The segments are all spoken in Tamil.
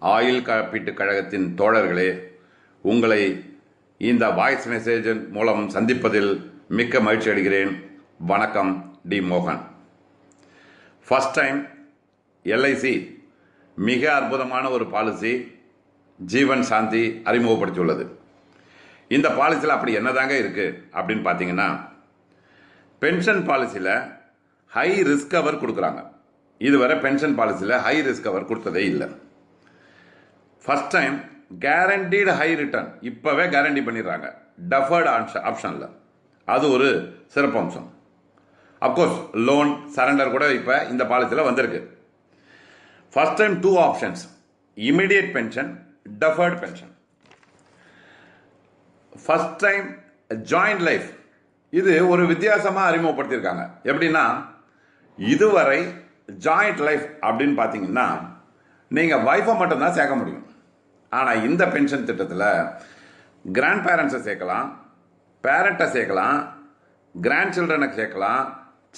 ஆயில் காப்பீட்டுக் கழகத்தின் தோழர்களே உங்களை இந்த வாய்ஸ் மெசேஜின் மூலம் சந்திப்பதில் மிக்க மகிழ்ச்சி அடைகிறேன். வணக்கம் டி. மோகன். ஃபஸ்ட் டைம் எல்ஐசி மிக அற்புதமான ஒரு பாலிசி ஜீவன் சாந்தி அறிமுகப்படுத்தியுள்ளது. இந்த பாலிசியில் அப்படி என்னதாங்க இருக்குது அப்படின்னு பார்த்தீங்கன்னா பென்ஷன் பாலிசியில் ஹை ரிஸ்க் கவர் கொடுக்குறாங்க. இதுவரை பென்ஷன் பாலிசியில் ஹை ரிஸ்க் கவர் கொடுத்ததே இல்லை. First time guaranteed high return இப்போவே கேரண்டி பண்ணிடுறாங்க. டஃபர்டு ஆப்ஷனில் அது ஒரு சிறப்பம்சம் அப்கோர்ஸ் லோன் சரண்டர் கூட இப்போ இந்த பாலிசியில் வந்திருக்கு. First time two options immediate pension deferred pension first time joint life இது ஒரு வித்தியாசமாக அறிமுகப்படுத்தியிருக்காங்க. எப்படின்னா இதுவரை ஜாயிண்ட் லைஃப் அப்படின்னு பார்த்தீங்கன்னா நீங்கள் ஒய்ஃபை மட்டும்தான் சேர்க்க முடியும். ஆனால் இந்த பென்ஷன் திட்டத்தில் கிராண்ட் பேரண்ட்ஸை சேர்க்கலாம் பேரண்ட்டை சேர்க்கலாம் கிராண்ட் சில்ட்ரனை சேர்க்கலாம்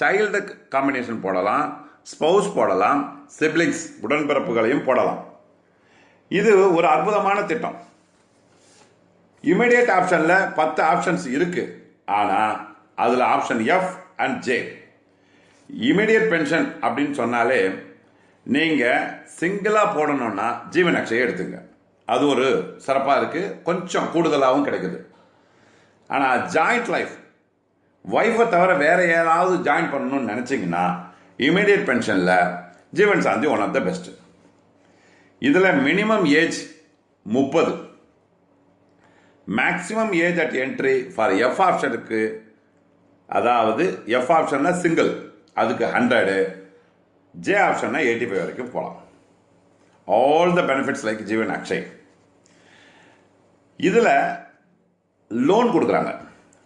சைல்டு காம்பினேஷன் போடலாம் ஸ்பௌஸ் போடலாம் சிப்ளிங்ஸ் உடன்பிறப்புகளையும் போடலாம். இது ஒரு அற்புதமான திட்டம். இமிடியேட் ஆப்ஷனில் பத்து ஆப்ஷன்ஸ் இருக்கு. ஆனால் அதில் option F and J immediate pension அப்படின்னு சொன்னாலே நீங்கள் சிங்கிளாக போடணுன்னா ஜீவன் அக்ஷயை எடுத்துங்க. அது ஒரு சிறப்பாக இருக்குது கொஞ்சம் கூடுதலாகவும் கிடைக்குது. ஆனால் ஜாயிண்ட் லைஃப் ஒய்ஃபை தவிர வேறு யாராவது ஜாயின் பண்ணணும்னு நினச்சிங்கன்னா immediate பென்ஷனில் Jeevan Shanti one of the best இதில் மினிமம் ஏஜ் முப்பது. Maximum age at entry for F ஆப்ஷனுக்கு அதாவது எஃப் ஆப்ஷன்னா சிங்கிள் அதுக்கு ஹண்ட்ரடு ஜே ஆப்ஷன்னா எயிட்டி ஃபைவ் வரைக்கும் போகலாம் all the benefits like Jeevan Akshay இதில் லோன் கொடுக்குறாங்க.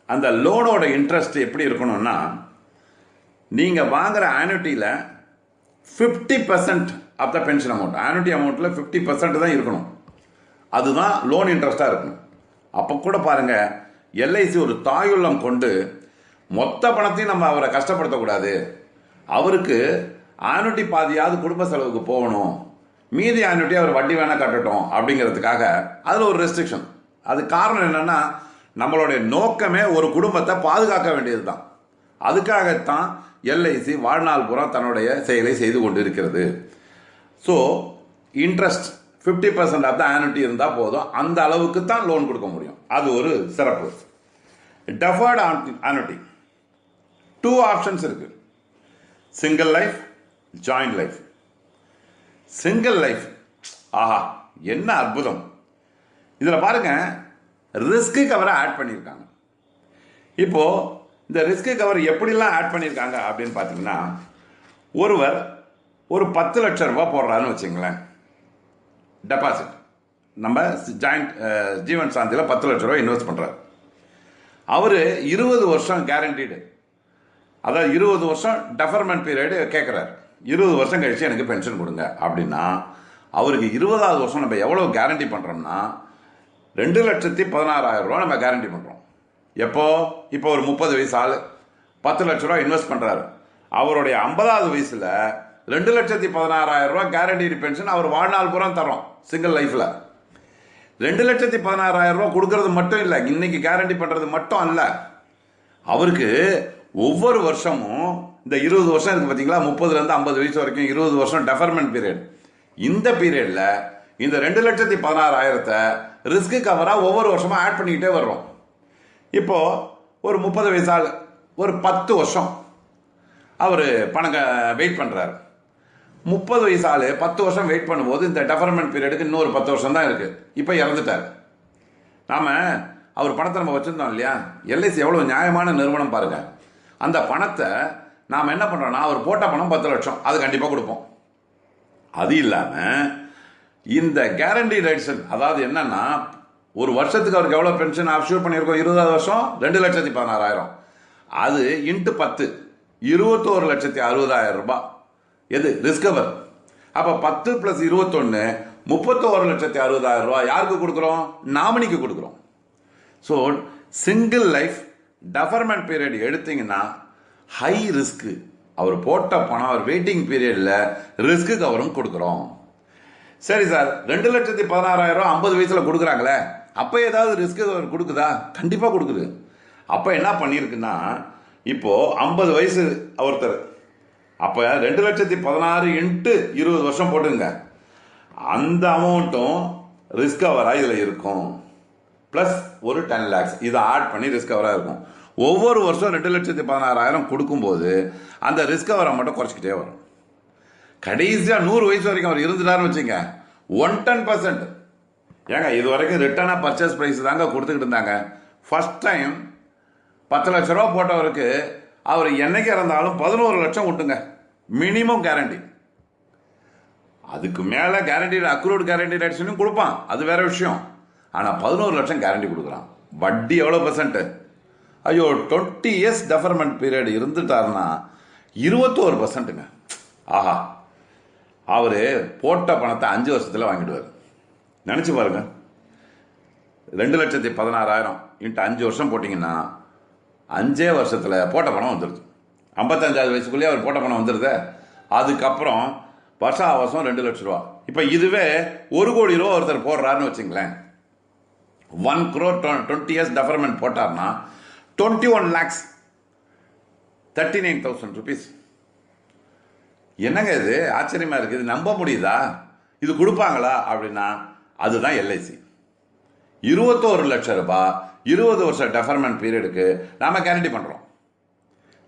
அந்த லோனோட இன்ட்ரெஸ்ட் எப்படி இருக்கணும்னா நீங்கள் வாங்குற ஆனுட்டியில் fifty percent of the pension amount annuity அமௌண்ட்டில் ஃபிஃப்டி பர்சன்ட் தான் இருக்கணும். அதுதான் லோன் இன்ட்ரெஸ்ட்டாக இருக்கணும். அப்போ கூட பாருங்கள் எல்ஐசி ஒரு தாயுள்ளம் கொண்டு மொத்த பணத்தையும் நம்ம அவரை கஷ்டப்படுத்தக்கூடாது. அவருக்கு ஆனுட்டி பாதியாவது குடும்ப செலவுக்கு போகணும். மீதி ஆனுட்டி அவர் வட்டி வேணால் கட்டட்டும் அப்படிங்கிறதுக்காக அதில் ஒரு ரெஸ்ட்ரிக்ஷன் அது காரணம் என்னென்னா நம்மளுடைய நோக்கமே ஒரு குடும்பத்தை பாதுகாக்க வேண்டியது தான் அதுக்காகத்தான் எல்ஐசி வாழ்நாள் புறம் தன்னுடைய செயலை செய்து கொண்டு இருக்கிறது so interest fifty percent of the annuity இருந்தால் போதும். அந்த அளவுக்கு தான் லோன் கொடுக்க முடியும். அது ஒரு சிறப்பு. டெஃபர்டு ஆனுட்டி டூ ஆப்ஷன்ஸ் இருக்குது single life joint life single life ஆஹா என்ன அற்புதம். இதில் பாருங்க ரிஸ்க்கு கவரை ஆட் பண்ணியிருக்காங்க. இப்போ இந்த ரிஸ்க்கு கவர் எப்படிலாம் ஆட் பண்ணியிருக்காங்க அப்படின்னு பார்த்தீங்கன்னா ஒருவர் ஒரு பத்து லட்சம் ரூபாய் போடுறாருன்னு வச்சுங்களேன். டெபாசிட் நம்ம ஜாயிண்ட் ஜீவன் சாந்தியில் பத்து லட்ச ரூபா இன்வெஸ்ட் பண்ணுறாரு அவர் இருபது வருஷம் கேரண்டீடு அதாவது இருபது வருஷம் டெஃபர்மெண்ட் பீரியடு கேட்குறாரு இருபது வருஷம் கழித்து எனக்கு பென்ஷன் கொடுங்க. அப்படின்னா அவருக்கு இருபதாவது வருஷம் நம்ம எவ்வளோ கேரண்டி பண்ணுறோம்னா ரெண்டு லட்சத்தி பதினாறாயிரம் ரூபா நம்ம கேரண்டி பண்ணுறோம் எப்போ? இப்போ ஒரு முப்பது வயசு ஆள். பத்து லட்ச ரூபா இன்வெஸ்ட் பண்ணுறாரு அவருடைய ஐம்பதாவது வயசில் ரெண்டு லட்சத்தி பதினாறாயிரம் ரூபா கேரண்டி பென்ஷன் அவர் வாழ்நாள் பூரா தரோம் சிங்கிள் லைஃப்பில் ரெண்டு லட்சத்தி பதினாறாயிரம் ரூபா கொடுக்கறது மட்டும் இல்லை இன்னைக்கு கேரண்டி பண்ணுறது மட்டும் அல்ல. அவருக்கு ஒவ்வொரு வருஷமும் இந்த இருபது வருஷம் இருக்குது பார்த்தீங்களா முப்பதுலேருந்து ஐம்பது வயசு வரைக்கும் இருபது வருஷம் டெஃபர்மெண்ட் பீரியட் இந்த பீரியடில் இந்த ரெண்டு லட்சத்தி பதினாறாயிரத்தை ரிஸ்க்கு கவராக ஒவ்வொரு வருஷமாக ஆட் பண்ணிக்கிட்டே வர்றோம். இப்போது ஒரு முப்பது வயசு ஆள் ஒரு பத்து வருஷம் அவர் பணங்க வெயிட் பண்ணுறாரு முப்பது வயசு ஆள் பத்து வருஷம் வெயிட் பண்ணும்போது இந்த டெஃபர்மெண்ட் பீரியடுக்கு இன்னொரு பத்து வருஷம் தான் இருக்குது இப்போ இறந்துட்டார். நாம் அவர் பணத்தை நம்ம வச்சுருந்தோம் இல்லையா? எல்ஐசி எவ்வளோ நியாயமான நிறுவனம் பாருங்கள் அந்த பணத்தை நாம் என்ன பண்ணுறோம்னா அவர் போட்ட பணம் பத்து லட்சம் அது கண்டிப்பாக கொடுப்போம். அது இல்லாமல் இந்த கேரண்டி ரைட்ஸன் அதாவது என்னன்னா ஒரு வருஷத்துக்கு அவருக்கு எவ்வளோ பென்ஷன் அப்ஷூர் பண்ணியிருக்கோம் இருபதாவது வருஷம் ரெண்டு லட்சத்தி பதினாறாயிரம். அது இன்ட்டு பத்து. இருபத்தோரு லட்சத்தி அறுபதாயிரம் ரூபாய். எது? ரிஸ்கவர் அப்போ பத்து ப்ளஸ் இருபத்தொன்று முப்பத்தோரு லட்சத்தி அறுபதாயிரம் ரூபாய் யாருக்கு கொடுக்குறோம்? நாமினிக்கு கொடுக்குறோம். So single life deferment period எடுத்தீங்கன்னா ஹை ரிஸ்க்கு அவர் போட்ட பணம் அவர் வெயிட்டிங் பீரியடில் ரிஸ்க்கு கவரும் கொடுக்குறோம். சரி சார் ரெண்டு லட்சத்தி பதினாறாயிரம் ஐம்பது வயசில் கொடுக்குறாங்களே அப்போ ஏதாவது ரிஸ்க் கொடுக்குதா? கண்டிப்பாக கொடுக்குது. அப்போ என்ன பண்ணியிருக்குன்னா இப்போது ஐம்பது வயசு ஒருத்தர். அப்போ ரெண்டு லட்சத்தி பதினாறு இன்ட்டு இருபது வருஷம் போட்டுங்க அந்த அமௌண்ட்டும் ரிஸ்க் அவராக இதில் இருக்கும். ப்ளஸ் ஒரு டென் லேக்ஸ் இதை ஆட் பண்ணி ரிஸ்கவராக இருக்கும். ஒவ்வொரு வருஷம் ரெண்டு லட்சத்தி பதினாறாயிரம் கொடுக்கும்போது அந்த ரிஸ்கவரை மட்டும் குறைச்சிக்கிட்டே வரும். கடைசியாக நூறு வயசு வரைக்கும் அவர் இருந்துட்டாருன்னு வச்சுங்க ஒன் டென் பர்சன்ட் ஏங்க இது வரைக்கும் ரிட்டர்னாக பர்ச்சேஸ் ப்ரைஸ் தாங்க கொடுத்துக்கிட்டு இருந்தாங்க. ஃபஸ்ட் டைம் பத்து லட்ச ரூபா போட்டவருக்கு அவர் என்னைக்கு இறந்தாலும் பதினோரு லட்சம் விட்டுங்க மினிமம் கேரண்டி அதுக்கு மேலே கேரண்டி அக்ரூட் கேரண்டி ரேட்ஸ்லையும் கொடுப்பான். அது வேற விஷயம். ஆனால் பதினோரு லட்சம் கேரண்டி கொடுக்குறான். வட்டி எவ்வளோ பர்சன்ட்டு ஐயோ டுவெண்ட்டி இயர்ஸ் டெஃபர்மெண்ட் பீரியட் இருந்துட்டாருன்னா இருபத்தோரு பர்சன்ட்டுங்க ஆஹா. அவர் போட்ட பணத்தை அஞ்சு வருஷத்தில் வாங்கிடுவார். நினச்சி பாருங்க. ரெண்டு லட்சத்தி பதினாறாயிரம் இன்ட்டு அஞ்சு வருஷம் போட்டிங்கன்னா அஞ்சே வருஷத்தில் போட்ட பணம் வந்துடுது ஐம்பத்தஞ்சாவது வயசுக்குள்ளேயே அவர் போட்ட பணம் வந்துடுது அதுக்கப்புறம் வருஷா வருஷம் ரெண்டு லட்ச ரூபா. இப்போ இதுவே ஒரு கோடி ரூபா ஒருத்தர் போடுறாருன்னு வச்சுங்களேன். One crore twenty years deferment போட்டார்னா twenty one lakhs thirty nine thousand rupees என்னங்க இது? ஆச்சரியமாக இருக்குது. இது நம்ப முடியுதா? இது கொடுப்பாங்களா? அப்படின்னா அதுதான் எல்ஐசி இருபத்தோரு லட்சம் ரூபாய் இருபது வருஷம் டெஃபர்மெண்ட் பீரியடுக்கு நாம் கேரண்டி பண்ணுறோம்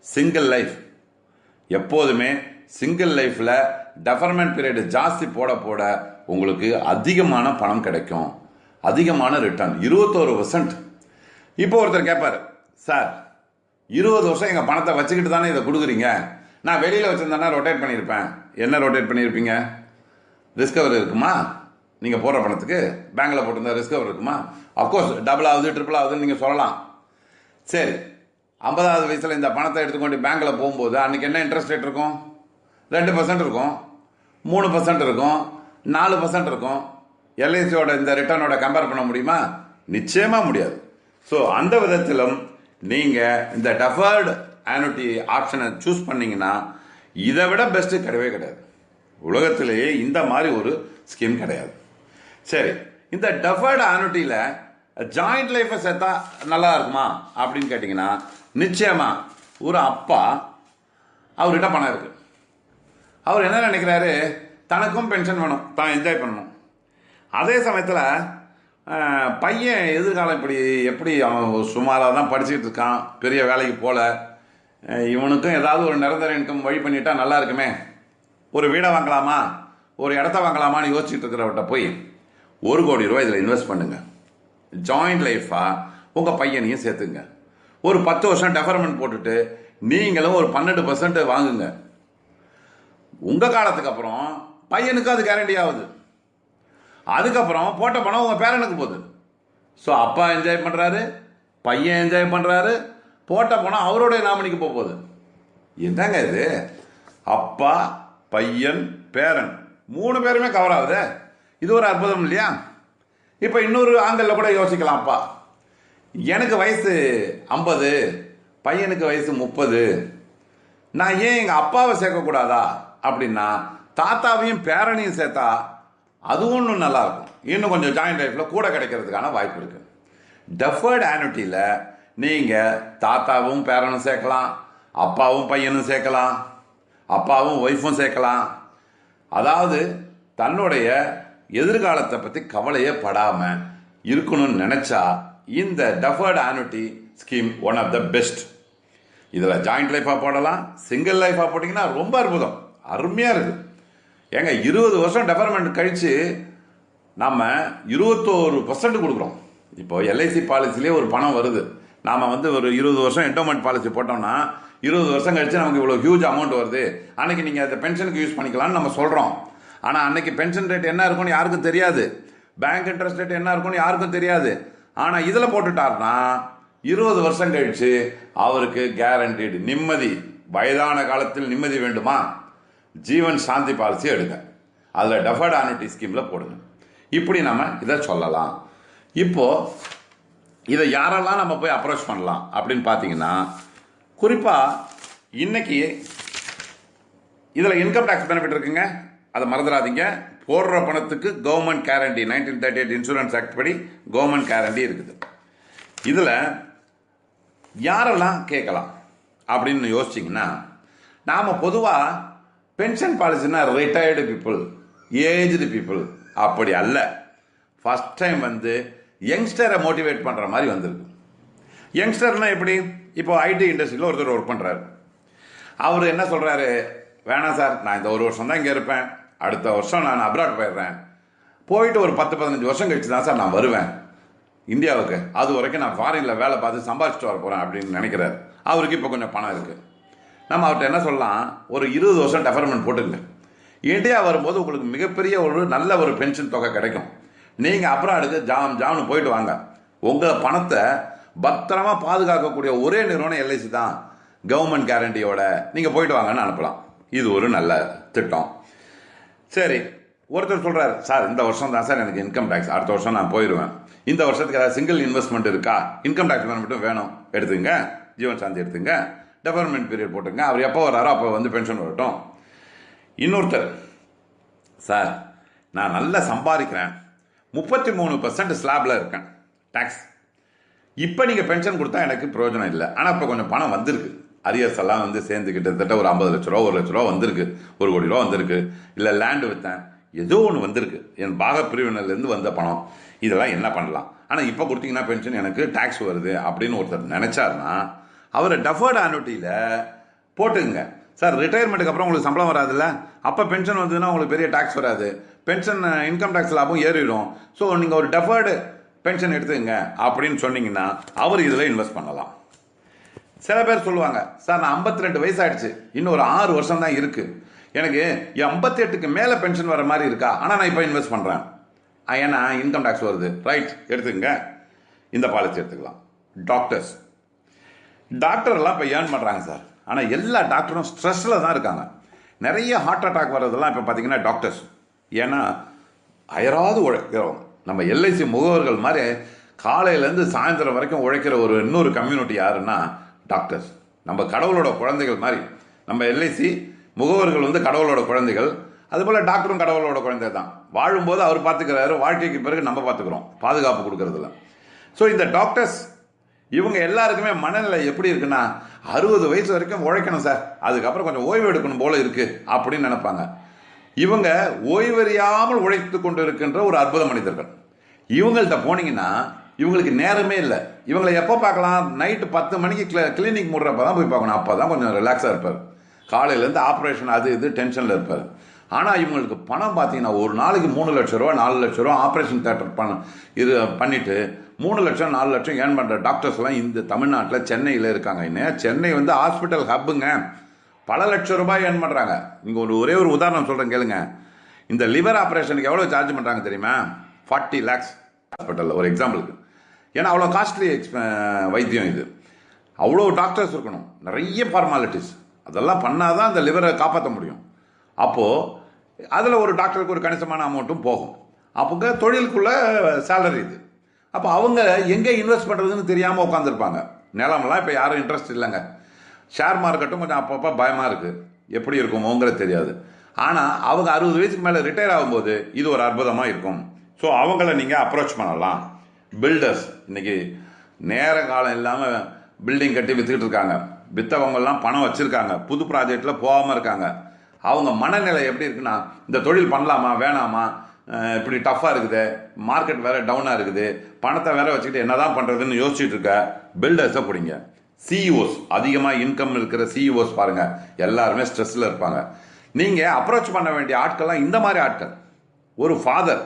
சிங்கிள் லைஃப் எப்போதுமே சிங்கிள் லைஃப்பில் டெஃபர்மெண்ட் பீரியடு ஜாஸ்தி போட போட உங்களுக்கு அதிகமான பணம் கிடைக்கும். அதிகமான ரிட்டர்ன் இருபத்தோரு பர்சன்ட் இப்போ ஒருத்தர் கேட்பார் சார் இருபது வருஷம் எங்கள் பணத்தை வச்சுக்கிட்டு தானே இதை கொடுக்குறீங்க? நான் வெளியில் வச்சுருந்தேன்னா ரொட்டேட் பண்ணியிருப்பேன். என்ன ரொட்டேட் பண்ணியிருப்பீங்க? ரிஸ்கவர் இருக்குமா? நீங்கள் போடுற பணத்துக்கு? பேங்க்கில் போட்டிருந்தா ரிஸ்கவர் இருக்குமா? அஃப்கோர்ஸ் டபுள் ஆகுது ட்ரிபிள் ஆகுதுன்னு நீங்கள் சொல்லலாம். சரி ஐம்பதாவது வயசில் இந்த பணத்தை எடுத்துக்கொண்டு பேங்க்கில் போகும்போது அன்றைக்கி என்ன இன்ட்ரெஸ்ட் ரேட் இருக்கும்? ரெண்டு பர்சன்ட் இருக்கும் மூணு பர்சன்ட் இருக்கும் நாலு பர்சன்ட் இருக்கும். எல்ஐசியோட இந்த ரிட்டர்னோட கம்பேர் பண்ண முடியுமா? நிச்சயமாக முடியாது. ஸோ அந்த விதத்திலும் நீங்கள் இந்த டெஃபர்டு ஆனுட்டி ஆப்ஷனை சூஸ் பண்ணிங்கன்னா இதை விட பெஸ்ட்டு கிடையவே கிடையாது. உலகத்திலேயே இந்த மாதிரி ஒரு ஸ்கீம் கிடையாது. சரி இந்த டெஃபர்டு ஆனுட்டியில் ஜாயிண்ட் லைஃப்பை சேர்த்தா நல்லா இருக்குமா அப்படின்னு கேட்டிங்கன்னா நிச்சயமா ஒரு அப்பா அவர்கிட்ட பணம் இருக்குது அவர் என்ன நினைக்கிறாரு? தனக்கும் பென்ஷன் வேணும். தான் என்ஜாய் பண்ணணும். அதே சமயத்தில் பையன் எதிர்காலம் இப்படி எப்படி அவன் சுமாராக தான் படிச்சுட்டு இருக்கான் பெரிய வேலைக்கு போகல இவனுக்கும் ஏதாவது ஒரு நிரந்தர இன்கம் வழி பண்ணிட்டா நல்லா இருக்குமே. ஒரு வீடை வாங்கலாமா? ஒரு இடத்த வாங்கலாமான்னு யோசிச்சுட்டு இருக்கிறவட்ட போய் ஒரு கோடி ரூபாய் இதில் இன்வெஸ்ட் பண்ணுங்க. ஜாயிண்ட் லைஃபாக உங்கள் பையனையும் சேர்த்துங்க. ஒரு பத்து வருஷம் டெஃபர்மெண்ட் போட்டுட்டு நீங்களும் ஒரு பன்னெண்டு பர்சன்ட் வாங்குங்க. உங்கள் காலத்துக்கு அப்புறம் பையனுக்கு அது கேரண்டி ஆகுது. அதுக்கப்புறம் போட்ட பணம் உங்கள் பேரனுக்கு போகுது. ஸோ அப்பா என்ஜாய் பண்ணுறாரு பையன் என்ஜாய் பண்ணுறாரு போட்ட பணம் அவருடைய நாமினிக்கு போக போகுது. என்னங்க இது? அப்பா பையன் பேரன். மூணு பேருமே கவர் ஆகுதே? இது ஒரு அற்புதம் இல்லையா? இப்போ இன்னொரு ஆங்கிளில் கூட யோசிக்கலாம் அப்பா. எனக்கு வயசு ஐம்பது பையனுக்கு வயசு முப்பது. நான் ஏன் எங்கள் அப்பாவை சேர்க்கக்கூடாதா? அப்படின்னா தாத்தாவையும் பேரனையும் சேர்த்தா அதுவும் இன்னும் நல்லாயிருக்கும் இன்னும் கொஞ்சம் ஜாயிண்ட் லைஃப்பில் கூட கிடைக்கிறதுக்கான வாய்ப்பு இருக்குது டெஃபர்ட் ஆனுட்டியில் நீங்கள் தாத்தாவும் பேரனும் சேர்க்கலாம் அப்பாவும் பையனும் சேர்க்கலாம் அப்பாவும் ஒய்ஃபும் சேர்க்கலாம். அதாவது தன்னுடைய எதிர்காலத்தை பற்றி கவலையே படாமல் இருக்கணும்னு நினச்சா இந்த deferred annuity scheme one of the best இதில் ஜாயிண்ட் லைஃபாக போடலாம் சிங்கிள் லைஃபாக போட்டிங்கன்னா ரொம்ப அற்புதம். அருமையாக இருக்குது ஏங்க இருபது வருஷம் டெவலப்மெண்ட் கழித்து நம்ம இருபத்தோரு பர்சன்ட் கொடுக்குறோம். இப்போ எல்ஐசி பாலிசிலே ஒரு பணம் வருது. நாம் வந்து ஒரு இருபது வருஷம் என்டோமெண்ட் பாலிசி போட்டோம்னா இருபது வருஷம் கழித்து நமக்கு இவ்வளோ ஹியூஜ் அமௌண்ட் வருது. அன்னைக்கு நீங்கள் அதை பென்ஷனுக்கு யூஸ் பண்ணிக்கலாம்னு நம்ம சொல்கிறோம் ஆனால் அன்னைக்கு பென்ஷன் ரேட் என்ன இருக்கும்னு யாருக்கும் தெரியாது. பேங்க் இன்ட்ரெஸ்ட் ரேட் என்ன இருக்கும்னு யாருக்கும் தெரியாது. ஆனால் இதில் போட்டுட்டாருன்னா இருபது வருஷம் கழிச்சு அவருக்கு கேரண்டீடு நிம்மதி. வயதான காலத்தில் நிம்மதி வேண்டுமா? ஜீவன் சாந்தி பாலிசி எடுங்க. அதில் டெஃபர்ட் ஆனுட்டி ஸ்கீமில் போடுங்க. இப்படி நம்ம இதை சொல்லலாம். இப்போது இதை யாரெல்லாம் நம்ம போய் அப்ரோச் பண்ணலாம் அப்படின்னு பார்த்தீங்கன்னா குறிப்பாக இன்னைக்கு இதில் இன்கம் டேக்ஸ் பெனிஃபிட் இருக்குங்க. அதை மறந்துடாதீங்க. போடுற பணத்துக்கு government guarantee nineteen thirty eight insurance act படி கவர்மெண்ட் கேரண்டி இருக்குது. இதில் யாரெல்லாம் கேட்கலாம் அப்படின்னு யோசிச்சிங்கன்னா நாம் பொதுவாக பென்ஷன் பாலிசினா ரிட்டையர்டு பீப்புள் ஏஜ்டு பீப்புள் அப்படி அல்ல. ஃபஸ்ட் டைம் வந்து யங்ஸ்டரை மோட்டிவேட் பண்ணுற மாதிரி வந்திருக்கு. யங்ஸ்டர்னால் எப்படி? இப்போ ஐடி இண்டஸ்ட்ரியில் ஒருத்தர் ஒர்க் பண்ணுறாரு அவர் என்ன சொல்கிறாரு வேணாம் சார் நான் இந்த ஒரு வருஷம் தான் இங்கே இருப்பேன். அடுத்த வருஷம் நான் அப்ராட் போயிடுறேன். போயிட்டு ஒரு பத்து பதினஞ்சு வருஷம் கழிச்சு தான் சார் நான் வருவேன். இந்தியாவுக்கு. அது வரைக்கும் நான் ஃபாரினில் வேலை பார்த்து சம்பாதிச்சுட்டு வர போகிறேன் அப்படின்னு நினைக்கிறாரு. அவருக்கு இப்போ கொஞ்சம் பணம் இருக்குது நம்ம அவர்கிட்ட என்ன சொல்லலாம்? ஒரு இருபது வருஷம் டெஃபர்மெண்ட் போட்டுங்க இந்தியா வரும்போது உங்களுக்கு மிகப்பெரிய ஒரு நல்ல ஒரு பென்ஷன் தொகை கிடைக்கும். நீங்கள் அப்புறம் அடுத்து ஜாம் ஜாம்னு போயிட்டு வாங்க. உங்கள் பணத்தை பத்திரமா பாதுகாக்கக்கூடிய ஒரே நிறுவனம் எல்ஐசி தான். கவர்மெண்ட் கேரண்டியோட நீங்கள் போயிட்டு வாங்கன்னு அனுப்பலாம். இது ஒரு நல்ல திட்டம். சரி ஒருத்தர் சொல்கிறார் சார் இந்த வருஷம் தான் சார் எனக்கு இன்கம் டேக்ஸ் அடுத்த வருஷம் நான் போயிடுவேன் இந்த வருஷத்துக்கு ஏதாவது சிங்கிள் இன்வெஸ்ட்மெண்ட் இருக்கா? இன்கம் டேக்ஸ் மட்டும் வேணும். எடுத்துங்க ஜீவன் சாந்தி எடுத்துங்க டெஃபர்மெண்ட் பீரியட் போட்டுங்க அவர் எப்போ வராரோ அப்போ வந்து பென்ஷன் வரட்டும். இன்னொருத்தர் சார் நான் நல்லா சம்பாதிக்கிறேன். முப்பத்தி மூணு பர்சன்ட் ஸ்லாப்ல இருக்கேன். டேக்ஸ் இப்போ நீங்கள் பென்ஷன் கொடுத்தா எனக்கு பிரயோஜனம் இல்லை. ஆனால் இப்போ கொஞ்சம் பணம் வந்திருக்கு. அரியர்ஸ் எல்லாம் வந்து சேர்ந்து கிட்டத்தட்ட ஒரு ஐம்பது லட்ச ரூபா ஒரு லட்ச ரூபா வந்திருக்கு. ஒரு கோடி ரூபா வந்திருக்கு. இல்லை லேண்டு விற்றேன் ஏதோ ஒன்று வந்திருக்கு. என் பாக பிரிவினர்லேருந்து வந்த பணம். இதெல்லாம் என்ன பண்ணலாம்? ஆனால் இப்போ கொடுத்தீங்கன்னா பென்ஷன் எனக்கு டேக்ஸ் வருது அப்படின்னு ஒருத்தர் நினச்சாருன்னா அவரை டஃபர்ட் ஆனுட்டியில் போட்டுங்க சார் ரிட்டையர்மெண்ட்டுக்கு அப்புறம் உங்களுக்கு சம்பளம் வராதுல்ல? அப்போ பென்ஷன் வந்ததுன்னா உங்களுக்கு பெரிய டேக்ஸ் வராது. பென்ஷன் இன்கம் டேக்ஸ் லாபம் ஏறிடும். ஸோ நீங்கள் ஒரு டெஃபர்டு பென்ஷன் எடுத்துங்க அப்படின்னு சொன்னீங்கன்னா அவர் இதில் இன்வெஸ்ட் பண்ணலாம். சில பேர் சொல்லுவாங்க சார் நான் 52 ரெண்டு வயசு ஆயிடுச்சு இன்னும் ஒரு ஆறு வருஷம் தான் இருக்குது எனக்கு ஐம்பத்தி எட்டுக்கு மேலே பென்ஷன் வர மாதிரி இருக்கா? ஆனால் நான் இப்போ இன்வெஸ்ட் பண்ணுறேன் ஏன்னா இன்கம் டேக்ஸ் வருது. ரைட் எடுத்துக்கங்க. இந்த பாலிசி எடுத்துக்கலாம். டாக்டர்ஸ் டாக்டர்லாம் இப்போ ஏர்ன் பண்ணுறாங்க சார். ஆனால் எல்லா டாக்டரும் ஸ்ட்ரெஸ்ஸில் தான் இருக்காங்க. நிறைய ஹார்ட் அட்டாக் வர்றதெல்லாம் இப்போ பார்த்தீங்கன்னா டாக்டர்ஸ் ஏன்னா அயராது உழைக்கிறோம். நம்ம எல்ஐசி முகவர்கள் மாதிரி காலையிலேருந்து சாயந்தரம் வரைக்கும் உழைக்கிற ஒரு இன்னொரு கம்யூனிட்டி யாருன்னா டாக்டர்ஸ் நம்ம கடவுளோட குழந்தைகள் மாதிரி. நம்ம எல்ஐசி முகவர்கள் வந்து கடவுளோட குழந்தைகள். அதுபோல் டாக்டரும் கடவுளோட குழந்தை தான். வாழும்போது அவர் பார்த்துக்கிறாரு வாழ்க்கைக்கு பிறகு நம்ம பார்த்துக்கிறோம் பாதுகாப்பு கொடுக்கறதுல ஸோ இந்த டாக்டர்ஸ் இவங்க எல்லாருக்குமே மனநிலை எப்படி இருக்குன்னா அறுபது வயசு வரைக்கும் உழைக்கணும் சார். அதுக்கப்புறம் கொஞ்சம் ஓய்வு எடுக்கணும் போல இருக்கு அப்படின்னு நினைப்பாங்க. இவங்க ஓய்வறியாமல் உழைத்து கொண்டு இருக்கின்ற ஒரு அற்புத மனிதர்கள். இவங்கள்ட்ட போனீங்கன்னா இவங்களுக்கு நேரமே இல்லை. இவங்களை எப்போ பார்க்கலாம்? நைட்டு பத்து மணிக்கு கிளினிக் மூடுறப்ப தான் போய் பார்க்கணும். அப்போ தான் கொஞ்சம் ரிலாக்ஸாக இருப்பார். காலையிலேருந்து ஆப்ரேஷன் அது இது டென்ஷனில் இருப்பார். ஆனால் இவங்களுக்கு பணம் பார்த்தீங்கன்னா ஒரு நாளைக்கு மூணு லட்ச ரூபா நாலு லட்ச ரூபா ஆப்ரேஷன் தேட்டர் பண்ண இது பண்ணிவிட்டு மூணு லட்சம் நாலு லட்சம் ஏர்ன் பண்ணுற டாக்டர்ஸ்லாம் இந்த தமிழ்நாட்டில் சென்னையில் இருக்காங்க. இன்னும் சென்னை வந்து ஹாஸ்பிட்டல் ஹப்புங்க பல லட்சம் ரூபாய் ஏர்ன் பண்ணுறாங்க இங்கே ஒரு ஒரே ஒரு உதாரணம் சொல்கிறேன் கேளுங்க. இந்த லிவர் ஆப்ரேஷனுக்கு எவ்வளோ சார்ஜ் பண்ணுறாங்க தெரியுமா? ஃபார்ட்டி லேக்ஸ் ஹாஸ்பிட்டலில் ஒரு எக்ஸாம்பிளுக்கு ஏன்னா அவ்வளோ காஸ்ட்லி வைத்தியம் இது. அவ்வளோ டாக்டர்ஸ் இருக்கணும். நிறைய ஃபார்மாலிட்டிஸ் அதெல்லாம் பண்ணாதான் அந்த லிவரை காப்பாற்ற முடியும். அப்போது அதில் ஒரு டாக்டருக்கு ஒரு கணிசமான அமௌண்ட்டும் போகும். அப்போங்க தொழிலுக்குள்ள சேலரி இது. அப்போ அவங்க எங்கே இன்வெஸ்ட் பண்ணுறதுன்னு தெரியாமல் உட்காந்துருப்பாங்க நிலமெல்லாம் இப்போ யாரும் இன்ட்ரெஸ்ட் இல்லைங்க. ஷேர் மார்க்கெட்டும் கொஞ்சம் அப்பப்போ பயமாக இருக்குது எப்படி இருக்குமோங்கிறது தெரியாது. ஆனால் அவங்க அறுபது வயசுக்கு மேலே ரிட்டையர் ஆகும்போது இது ஒரு அற்புதமாக இருக்கும். ஸோ அவங்கள நீங்கள் அப்ரோச் பண்ணலாம். பில்டர்ஸ் இன்னைக்கு நேர காலம் இல்லாமல் பில்டிங் கட்டி வித்துக்கிட்டு இருக்காங்க. வித்தவங்கெல்லாம் பணம் வச்சுருக்காங்க. புது ப்ராஜெக்டில் போகாமல் இருக்காங்க. அவங்க மனநிலை எப்படி இருக்குன்னா இந்த தொழில் பண்ணலாமா வேணாமா? இப்படி டஃப்பாக இருக்குது. மார்க்கெட் வேறு டவுனாக இருக்குது. பணத்தை வேற வச்சுக்கிட்டு என்னதான் பண்ணுறதுன்னு யோசிச்சுட்டு இருக்க பில்டர்ஸை பிடிங்க. சிஇஓஸ் அதிகமாக இன்கம் இருக்கிற சிஇஓஸ் பாருங்கள் எல்லாருமே ஸ்ட்ரெஸ்ஸில் இருப்பாங்க. நீங்கள் அப்ரோச் பண்ண வேண்டிய ஆட்கள்லாம் இந்த மாதிரி ஆட்கள். ஒரு ஃபாதர்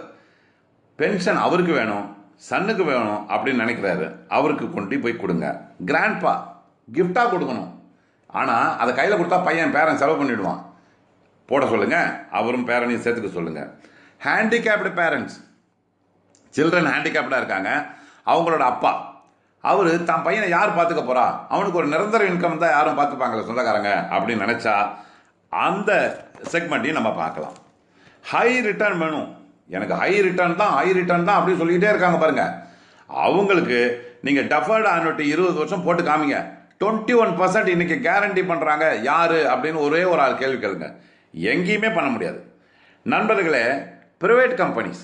பென்ஷன் அவருக்கு வேணும் சன்னுக்கு வேணும் அப்படின்னு நினைக்கிறாரு. அவருக்கு கொண்டு போய் கொடுங்க. கிராண்ட்பா கிஃப்டாக கொடுக்கணும். ஆனால் அதை கையில் கொடுத்தா பையன் பேரன் செலவு பண்ணிவிடுவான் போட சொல்லுங்கள் அவரும் பேரனையும் சேர்த்துக்க சொல்லுங்கள் ஹேண்டிகேப்டு பேரண்ட்ஸ் சில்ட்ரன் ஹேண்டிகேப்டாக இருக்காங்க. அவங்களோட அப்பா. அவர் தான் பையனை யார் பார்த்துக்க போகிறா அவனுக்கு ஒரு நிரந்தர இன்கம் தான் யாரும் பார்த்துப்பாங்களே சொந்தக்காரங்க அப்படின்னு நினச்சா அந்த செக்மெண்ட்டையும் நம்ம பார்க்கலாம். ஹை ரிட்டர்ன் வேணும் எனக்கு ஹை ரிட்டர்ன் தான் ஹை ரிட்டர்ன் தான் அப்படின்னு சொல்லிக்கிட்டே இருக்காங்க பாருங்கள் அவங்களுக்கு நீங்கள் டஃபர்டு ஆனுட்டி இருபது வருஷம் போட்டு காமிங்க. டுவெண்ட்டி ஒன் பர்சன்ட் இன்னைக்கு கேரண்டி பண்ணுறாங்க யார்? அப்படின்னு ஒரே ஒரு ஆள் கேள்வி கேளுங்க. எங்கேயுமே பண்ண முடியாது. நண்பர்களே ப்ரைவேட் கம்பெனிஸ்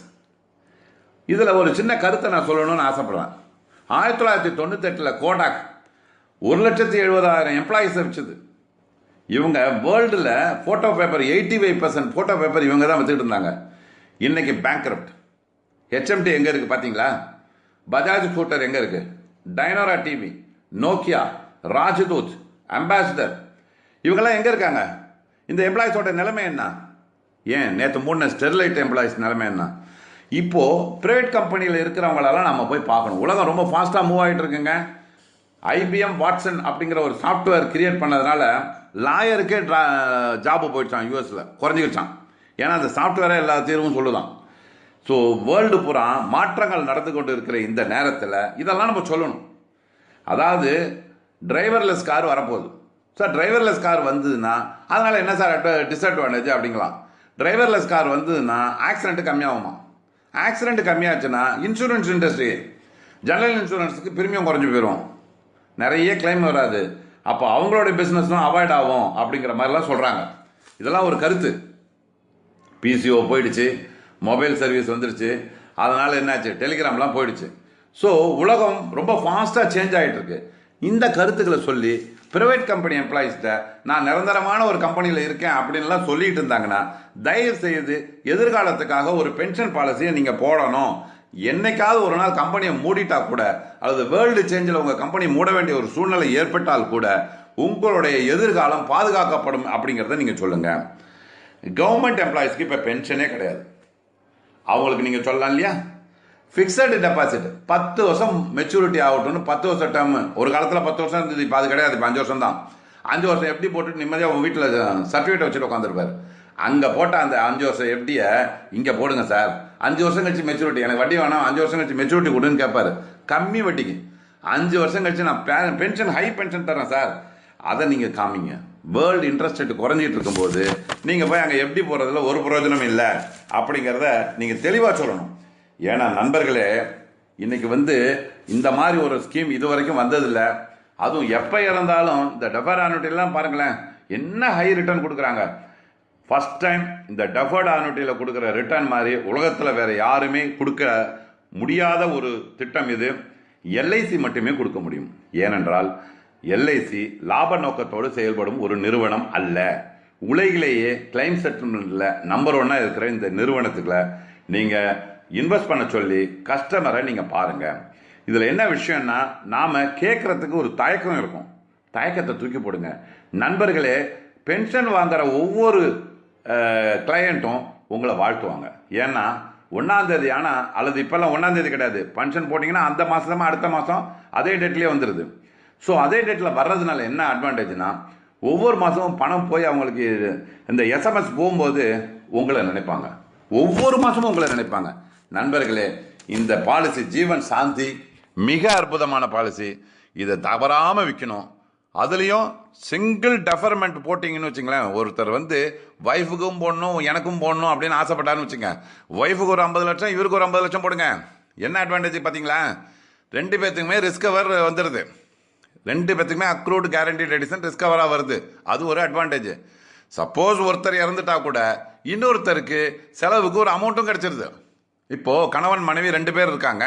இதில் ஒரு சின்ன கருத்தை நான் சொல்லணும்னு ஆசைப்படுறேன். ஆயிரத்தி தொள்ளாயிரத்தி தொண்ணூத்தெட்டில் கோடாக் ஒரு லட்சத்தி எழுபதாயிரம் எம்ப்ளாயிஸ் வச்சுது. இவங்க வேர்ல்டில் photo paper eighty five percent photo paper இவங்க தான் வச்சுக்கிட்டு இருந்தாங்க. இன்னைக்கு பேங்க்ரப்ட் ஹெச்எம்டி எங்கே இருக்குது பார்த்தீங்களா பஜாஜ் ஸ்கூட்டர் எங்கே இருக்குது Dynora TV Nokia Rajdoot Ambassador இவங்கெல்லாம் எங்கே இருக்காங்க? இந்த எம்ப்ளாயிஸோட நிலைமை என்ன? ஏன்? நேற்று மூணு ஸ்டெர்லைட் எம்ப்ளாயிஸ் நிலைமை என்ன? இப்போது ப்ரைவேட் கம்பெனியில் இருக்கிறவங்களெல்லாம் நம்ம போய் பார்க்கணும். உலகம் ரொம்ப ஃபாஸ்ட்டாக மூவ் ஆகிட்டு இருக்குங்க. ஐபிஎம் வாட்சன் அப்படிங்கிற ஒரு சாஃப்ட்வேர் கிரியேட் பண்ணதுனால லாயருக்கே ட்ரா ஜாப் போயிடுச்சான் யூஎஸில் குறைஞ்சிக்கிச்சான் ஏன்னா அந்த சாஃப்ட்வேரே எல்லா தீர்வும் சொல்லுதான். ஸோ வேர்ல்டு பூரா மாற்றங்கள் நடந்து கொண்டு இருக்கிற இந்த நேரத்தில் இதெல்லாம் நம்ம சொல்லணும். அதாவது டிரைவர்லெஸ் கார் வரப்போகுது. சார் டிரைவர்லெஸ் கார் வந்ததுன்னா அதனால் என்ன சார் டிஸ்அட்வான்டேஜ் அப்படிங்களாம் டிரைவர்லெஸ் கார் வந்ததுன்னா ஆக்சிடென்ட் கம்மியாகுமா ஆக்சிடென்ட் கம்மியாச்சுன்னா இன்சூரன்ஸ் இண்டஸ்ட்ரி ஜெனரல் இன்சூரன்ஸுக்கு பிரீமியம் குறைஞ்சி போயிடும் நிறைய கிளைம் வராது. அப்போ அவங்களோட பிஸ்னஸ்லாம் அவாய்ட் ஆகும் அப்படிங்கிற மாதிரிலாம் சொல்கிறாங்க இதெல்லாம் ஒரு கருத்து. பிசிஓ போயிடுச்சு மொபைல் சர்வீஸ் வந்துடுச்சு அதனால் என்னாச்சு டெலிகிராம்லாம் போயிடுச்சு. ஸோ உலகம் ரொம்ப ஃபாஸ்ட்டாக சேஞ்ச் ஆகிட்டு இருக்கு. இந்த கருத்துக்களை சொல்லி ப்ரைவேட் கம்பெனி எம்ப்ளாயிஸ்கிட்ட நான் நிரந்தரமான ஒரு கம்பெனியில் இருக்கேன் அப்படின்லாம் சொல்லிட்டு இருந்தாங்கன்னா தயவு செய்து எதிர்காலத்துக்காக ஒரு பென்ஷன் பாலிசியை நீங்கள் போடணும். என்னைக்காவது ஒரு நாள் கம்பெனியை மூடிட்டா கூட அல்லது வேர்ல்டு சேஞ்சில் உங்கள் கம்பெனி மூட வேண்டிய ஒரு சூழ்நிலை ஏற்பட்டால் கூட உங்களுடைய எதிர்காலம் பாதுகாக்கப்படும் அப்படிங்கிறத நீங்கள் சொல்லுங்கள் கவர்மெண்ட் எம்ப்ளாயிஸ்க்கு இப்போ பென்ஷனே கிடையாது. அவங்களுக்கு நீங்கள் சொல்லலாம் இல்லையா? ஃபிக்ஸடு டெபாசிட் பத்து வருஷம் மெச்சூரிட்டி ஆகட்டும்னு பத்து வருஷம் டேர்ம் ஒரு காலத்தில் பத்து வருஷம் இருந்தது இப்போ அது கிடையாது இப்போ அஞ்சு வருஷம் தான் அஞ்சு வருஷம் எப்படி போட்டு நிம்மதியாக உங்கள் வீட்டில் சர்டிஃபிகேட் வச்சுட்டு உட்காந்துருப்பார் அங்கே போட்ட அந்த அஞ்சு வருஷம் எப்படியை இங்கே போடுங்க சார் அஞ்சு வருஷம் கழிச்சு மெச்சூரிட்டி எனக்கு வட்டி வேணாம் அஞ்சு வருஷம் கழிச்சு மெச்சூரிட்டி கொடுன்னு கேட்பாரு கம்மி வட்டிக்கு. அஞ்சு வருஷம் கழிச்சு நான் பென்ஷன் ஹை பென்ஷன் தரேன் சார் அதை நீங்கள் காமிங்க. வேர்ல்டு இன்ட்ரெஸ்ட் ரேட் குறைஞ்சிட்டு இருக்கும்போது நீங்கள் போய் அங்கே எப்படி போகிறதுல ஒரு பிரயோஜனம் இல்லை. அப்படிங்கிறத நீங்கள் தெளிவாக சொல்லணும். ஏன்னா நண்பர்களே இன்னைக்கு வந்து இந்த மாதிரி ஒரு ஸ்கீம் இது வரைக்கும் வந்ததில்லை. அதுவும் எப்போ இறந்தாலும் இந்த டெஃபர் ஆனுட்டிலாம் பாருங்களேன் என்ன ஹை ரிட்டர்ன் கொடுக்குறாங்க? ஃபஸ்ட் டைம் இந்த டெஃபர்ட் ஆனுட்டியில் கொடுக்குற ரிட்டர்ன் மாதிரி உலகத்தில் வேற யாருமே கொடுக்க முடியாத ஒரு திட்டம் இது. எல்ஐசி மட்டுமே கொடுக்க முடியும். ஏனென்றால் எல்ஐசி லாப நோக்கத்தோடு செயல்படும் ஒரு நிறுவனம் அல்ல. உலகிலேயே கிளைம் செட்டில்மெண்ட்டில் நம்பர் ஒன்னாக இருக்கிற இந்த நிறுவனத்துக்குள்ள நீங்கள் இன்வெஸ்ட் பண்ண சொல்லி கஸ்டமரை நீங்கள் பாருங்கள் இதில் என்ன விஷயம்னா நாம் கேட்குறதுக்கு ஒரு தயக்கம் இருக்கும். தயக்கத்தை தூக்கி போடுங்க. நண்பர்களே பென்ஷன் வாங்குகிற ஒவ்வொரு கிளையண்ட்டும் உங்களை வாழ்த்துவாங்க. ஏன்னா ஒன்றாந்தேதி ஆனால் அல்லது இப்போல்லாம் ஒன்றாந்தேதி கிடையாது. பென்ஷன் போட்டிங்கன்னா அந்த மாதமாக அடுத்த மாதம் அதே டேட்லேயே வந்துடுது ஸோ அதே டேட்டில் வர்றதுனால என்ன அட்வான்டேஜ்னா ஒவ்வொரு மாதமும் பணம் போய் அவங்களுக்கு இந்த எஸ்எம்எஸ் போகும்போது உங்களை நினைப்பாங்க. ஒவ்வொரு மாதமும் உங்களை நினைப்பாங்க. நண்பர்களே இந்த பாலிசி ஜீவன் சாந்தி மிக அற்புதமான பாலிசி. இதை தவறாமல் விற்கணும் அதுலேயும் சிங்கிள் டெஃபர்மெண்ட் போட்டிங்கன்னு வச்சுங்களேன். ஒருத்தர் வந்து ஒய்ஃபுக்கும் போடணும் எனக்கும் போடணும் அப்படின்னு ஆசைப்பட்டாருன்னு வச்சுங்க. ஒய்ஃபுக்கு ஒரு ஐம்பது லட்சம் இவருக்கு ஒரு ஐம்பது லட்சம் போடுங்க. என்ன அட்வான்டேஜ் பார்த்தீங்களா? ரெண்டு பேர்த்துக்குமே ரிஸ்கவர் வந்துடுது ரெண்டு பேர்த்துக்குமே அக்ரூட் கேரண்டி எடிசன் ரிஸ்கவராக வருது. அது ஒரு அட்வான்டேஜ் சப்போஸ் ஒருத்தர் இறந்துட்டா கூட இன்னொருத்தருக்கு செலவுக்கு ஒரு அமௌண்ட்டும் கிடச்சிருது. இப்போ கணவன் மனைவி ரெண்டு பேர் இருக்காங்க.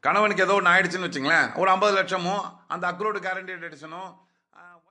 கணவனுக்கு ஏதோ ஒன்று ஆயிடுச்சுன்னு வச்சுங்களேன். ஒரு ஐம்பது லட்சமும் அந்த அக்ரோடு கேரண்டி எடிஷனும்